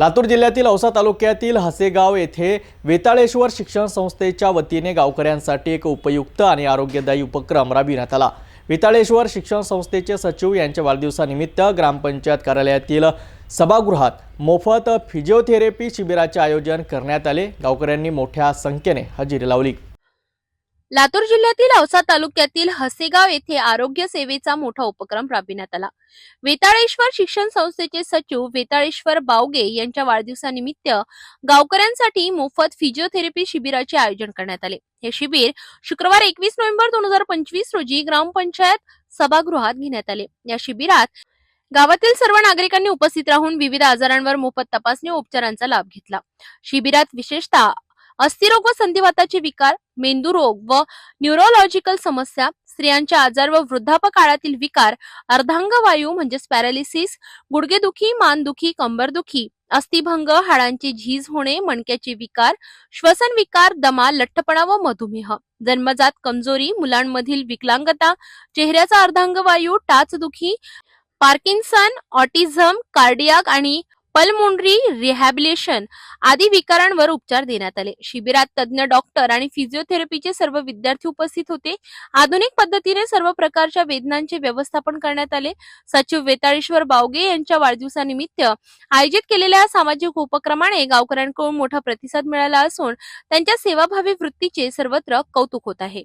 लातूर जिल्ह्यातील औसा तालुक्यातील हसेगाव येथे वेताळेश्वर शिक्षण संस्थेच्या वतीने गावकऱ्यांसाठी एक उपयुक्त आणि आरोग्यदायी उपक्रम राबविण्यात आला. वेताळेश्वर शिक्षण संस्थेचे सचिव यांच्या वाढदिवसानिमित्त ग्रामपंचायत कार्यालयातील सभागृहात मोफत फिजिओथेरपी शिबिराचे आयोजन करण्यात आले. गावकऱ्यांनी मोठ्या संख्येने हजेरी लावली. लातूर जिल्ह्यातील औसा तालुक्यातील हसेगाव येथे आरोग्य सेवेचा मोठा उपक्रम राबविण्यात आला. वेताळेश्वर शिक्षण संस्थेचे सचिव वेताळेश्वर बावगे यांच्या वाढदिवसानिमित्त गावकऱ्यांसाठी मोफत फिजिओथेरपी शिबिराचे आयोजन करण्यात आले. हे शिबिर शुक्रवार एकवीस नोव्हेंबर दोन हजार पंचवीस रोजी ग्रामपंचायत सभागृहात घेण्यात आले. या शिबिरात गावातील सर्व नागरिकांनी उपस्थित राहून विविध आजारांवर मोफत तपासणी उपचारांचा लाभ घेतला. शिबिरात विशेषतः अस्थिरोग व संधिवाताचे विकार मेंदू रोग व न्यूरोलॉजिकल समस्या स्त्रियांचे आजार व वृद्धापकाळातील काळातील विकार अर्धांगवायू म्हणजेच पॅरालिसिस गुडघेदुखी मानदुखी कंबरदुखी अस्थिभंग हाडांची झीज होणे मणक्याचे विकार श्वसन विकार दमा लठ्ठपणा व मधुमेह जन्मजात कमजोरी मुलांमधील विकलांगता चेहऱ्याचा अर्धांगवायू टाचदुखी पार्किन्सन ऑटिझम कार्डियाक आणि पल्मोनरी रिहॅबिलेशन आदी विकारांवर उपचार देण्यात आले. शिबिरात तज्ज्ञ डॉक्टर आणि फिजिओथेरपीचे सर्व विद्यार्थी उपस्थित होते. आधुनिक पद्धतीने सर्व प्रकारच्या वेदनांचे व्यवस्थापन करण्यात आले. सचिव वेताळेश्वर बावगे यांच्या वाढदिवसानिमित्त आयोजित केलेल्या सामाजिक उपक्रमाने गावकऱ्यांकडून मोठा प्रतिसाद मिळाला असून त्यांच्या सेवाभावी वृत्तीचे सर्वत्र कौतुक होत आहे.